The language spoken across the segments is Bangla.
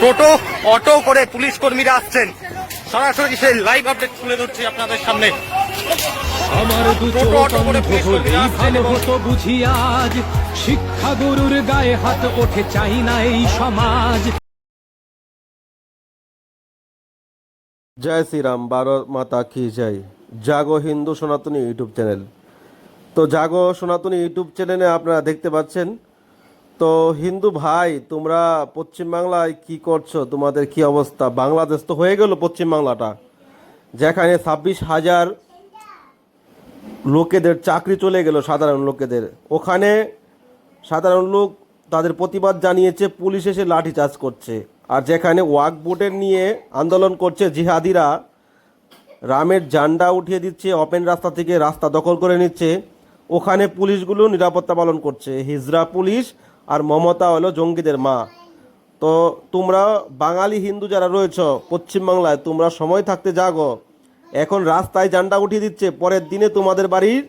টোটো অটো করে পুলিশ কর্মীরা আসছেন। সরাসরি সেই লাইভ আপডেট তুলে ধরছি আপনাদের সামনে। আমার দু টোটো চোখ অটো করে পুলিশ কর্মীরা ভালো হতো বুঝি আজ শিক্ষা গুরুর গায়ে হাত ওঠে চাই না এই সমাজ। জয় শ্রীরাম বারো মাতা কি জয়? জাগো হিন্দু সনাতনী ইউটিউব চ্যানেল। তো জাগো সনাতনী ইউটিউব চ্যানেলে আপনারা দেখতে পাচ্ছেন তো হিন্দু ভাই, তোমরা পশ্চিমবাংলায় কি করছ? তোমাদের কি অবস্থা? বাংলাদেশ তো হয়ে গেল পশ্চিমবাংলাটা যেখানে ছাব্বিশ হাজার লোকেদের চাকরি চলে গেল, সাধারণ লোকেদের। ওখানে সাধারণ লোক তাদের প্রতিবাদ জানিয়েছে, পুলিশ এসে লাঠিচার্জ করছে। আর যেখানে ওয়াক বোর্ডের নিয়ে আন্দোলন করছে জিহাদিরা, রামের জান্ডা উঠিয়ে দিচ্ছে ওপেন রাস্তা থেকে রাস্তা দখল করে নিচ্ছে। ওখানে পুলিশগুলো নিরাপত্তা পালন করছে। হিজরা পুলিশ আর মমতা হলো জঙ্গিদের মা। তো তোমরা বাঙালি হিন্দু যারা রয়েছ পশ্চিমবাংলায় তোমরা সময় থাকতে জাগো। এখন রাস্তায় জান্ডা উঠিয়ে দিচ্ছে পরের দিনে তোমাদের বাড়ির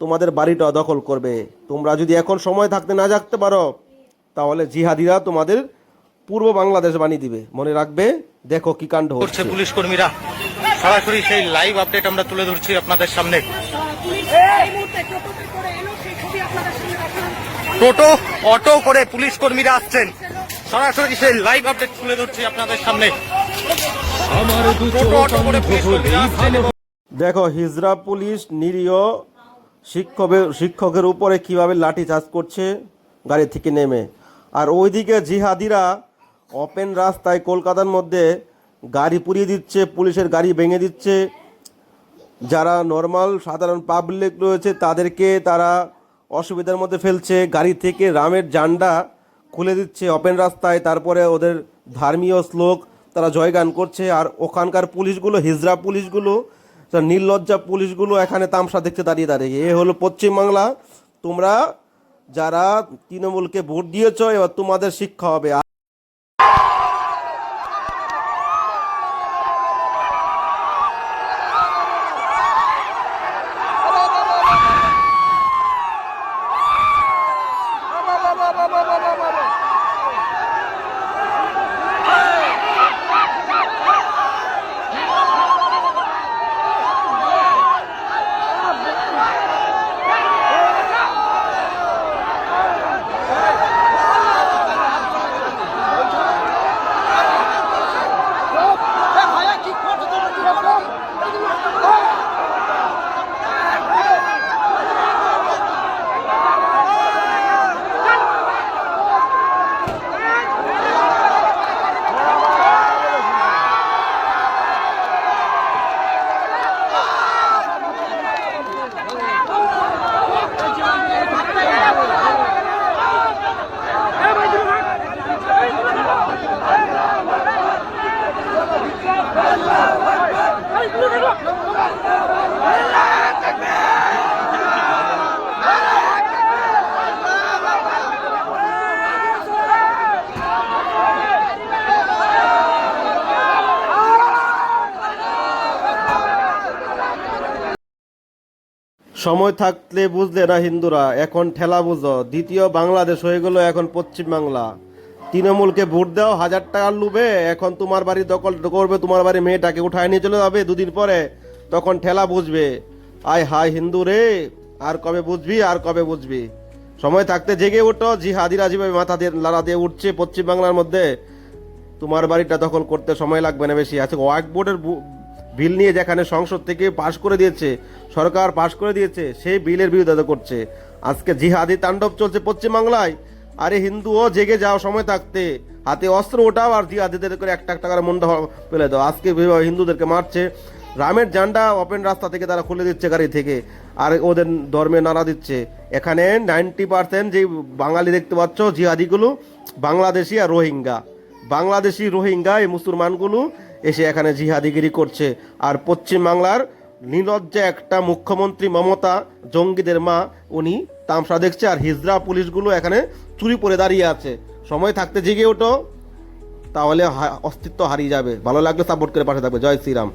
তোমাদের বাড়িটা দখল করবে। তোমরা যদি এখন সময় থাকতে না জাগতে পারো তাহলে জিহাদিরা তোমাদের পূর্ব বাংলাদেশ বানিয়ে দিবে। মনে রাখবে দেখো কি কাণ্ড হচ্ছে। পুলিশ কর্মীরা। সরাসরি সেই লাইভ আপডেট আমরা তুলে ধরছি আপনাদের সামনে। টোটো অটো করে পুলিশ কর্মীরা আসছেন। সরাসরি সেই লাইভ আপডেট তুলে ধরছি আপনাদের সামনে। দেখো হিজরা পুলিশ নিরীহ শিক্ষকের শিক্ষকের উপরে কীভাবে লাঠি চার্জ করছে গাড়ি থেকে নেমে। আর ওইদিকে জিহাদিরা ওপেন রাস্তায় কলকাতার মধ্যে গাড়ি পুড়িয়ে দিচ্ছে, পুলিশের গাড়ি ভেঙে দিচ্ছে। যারা নর্মাল সাধারণ পাবলিক রয়েছে, তাদেরকে তারা অসুবিধার মধ্যে ফেলছে। গাড়ি থেকে রামের জান্ডা খুলে দিচ্ছে ওপেন রাস্তায়। তারপরে ওদের ধর্মীয় শ্লোক তারা জয়গান করছে। আর ওখানকার পুলিশগুলো হিজরা পুলিশগুলো নির্লজ্জা পুলিশগুলো এখানে তামসা দেখতে দাঁড়িয়ে দাঁড়িয়ে। এ হলো পশ্চিমবাংলা। তোমরা যারা তৃণমূলকে ভোট দিয়েছ, এবার তোমাদের শিক্ষা হবে। Let's go! সময় থাকলে বুঝলে না হিন্দুরা, এখন ঠেলা বুঝো। দ্বিতীয় বাংলাদেশ হয়ে গেল এখন পশ্চিমবাংলা তৃণমূলকে ভোট দাও, হাজার টাকার লুবে এখন তোমার বাড়ি দখল করবে, তোমার বাড়ি মেয়েটাকে উঠায় নিয়ে চলে যাবে দুদিন পরে, তখন ঠেলা বুঝবে। আয় হায় হিন্দু রে, আর কবে বুঝবি, আর কবে বুঝবি? সময় থাকতে জেগে ওঠো, জিহাদিরা যেভাবে মাথা দিয়ে লাড়া দিয়ে উঠছে পশ্চিমবাংলার মধ্যে, তোমার বাড়িটা দখল করতে সময় লাগবে না বেশি। আছে ওয়াক বোর্ডের বিল নিয়ে যেখানে সংসদ থেকে পাশ করে দিয়েছে, সরকার পাশ করে দিয়েছে, সেই বিলের বিরোধিতা করছে। আজকে জিহাদি তাণ্ডব চলছে পশ্চিমবাংলায়। আরে হিন্দুও জেগে যাও, সময় থাকতে। হাতে অস্ত্র ওঠাও আর জিহাদিদের করে একটা একটা করে মনটা ফেলে দাও। আজকে হিন্দুদেরকে মারছে। রামের জান্ডা ওপেন রাস্তা থেকে তারা খুলে দিচ্ছে গাড়ি থেকে। আর ওদের ধর্মে নাড়া দিচ্ছে। এখানে নাইনটি পার্সেন্ট যে বাঙালি দেখতে পাচ্ছ জিহাদিগুলো, বাংলাদেশি আর রোহিঙ্গা। বাংলাদেশি রোহিঙ্গা এই মুসলমানগুলো এসে এখানে জিহাদিগিরি করছে। আর পশ্চিমবাংলার নির্লজ্জা একটা মুখ্যমন্ত্রী মমতা জঙ্গিদের মা, উনি তামসা দেখছে আর হিজরা পুলিশগুলো এখানে চুরি পরে দাঁড়িয়ে আছে। সময় থাকতে জেগে ওঠো, তাহলে অস্তিত্ব হারিয়ে যাবে। ভালো লাগলে সাপোর্ট করে পাশে থাকবে। জয় শ্রীরাম।